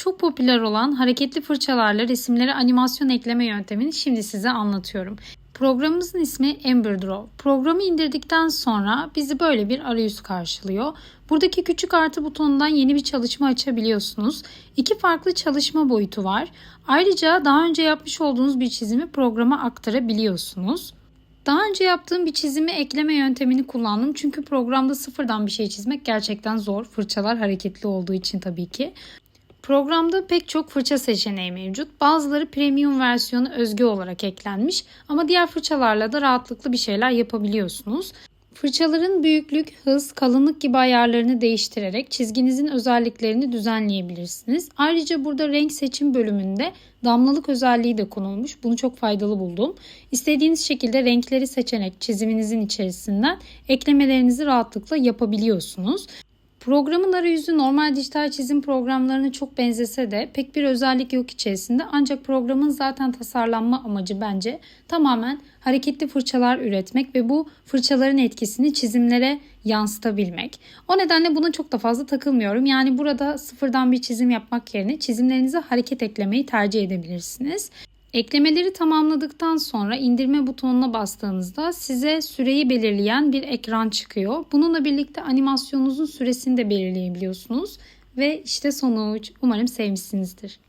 Çok popüler olan hareketli fırçalarla resimlere animasyon ekleme yöntemini şimdi size anlatıyorum. Programımızın ismi Ember Draw. Programı indirdikten sonra bizi böyle bir arayüz karşılıyor. Buradaki küçük artı butonundan yeni bir çalışma açabiliyorsunuz. İki farklı çalışma boyutu var. Ayrıca daha önce yapmış olduğunuz bir çizimi programa aktarabiliyorsunuz. Daha önce yaptığım bir çizimi ekleme yöntemini kullandım. Çünkü programda sıfırdan bir şey çizmek gerçekten zor. Fırçalar hareketli olduğu için tabii ki. Programda pek çok fırça seçeneği mevcut. Bazıları premium versiyonu özgü olarak eklenmiş ama diğer fırçalarla da rahatlıkla bir şeyler yapabiliyorsunuz. Fırçaların büyüklük, hız, kalınlık gibi ayarlarını değiştirerek çizginizin özelliklerini düzenleyebilirsiniz. Ayrıca burada renk seçim bölümünde damlalık özelliği de konulmuş. Bunu çok faydalı buldum. İstediğiniz şekilde renkleri seçerek çiziminizin içerisinden eklemelerinizi rahatlıkla yapabiliyorsunuz. Programın arayüzü normal dijital çizim programlarına çok benzese de pek bir özellik yok içerisinde. Ancak programın zaten tasarlanma amacı bence tamamen hareketli fırçalar üretmek ve bu fırçaların etkisini çizimlere yansıtabilmek. O nedenle buna çok da fazla takılmıyorum. Yani burada sıfırdan bir çizim yapmak yerine çizimlerinize hareket eklemeyi tercih edebilirsiniz. Eklemeleri tamamladıktan sonra indirme butonuna bastığınızda size süreyi belirleyen bir ekran çıkıyor. Bununla birlikte animasyonunuzun süresini de belirleyebiliyorsunuz. Ve işte sonuç. Umarım sevmişsinizdir.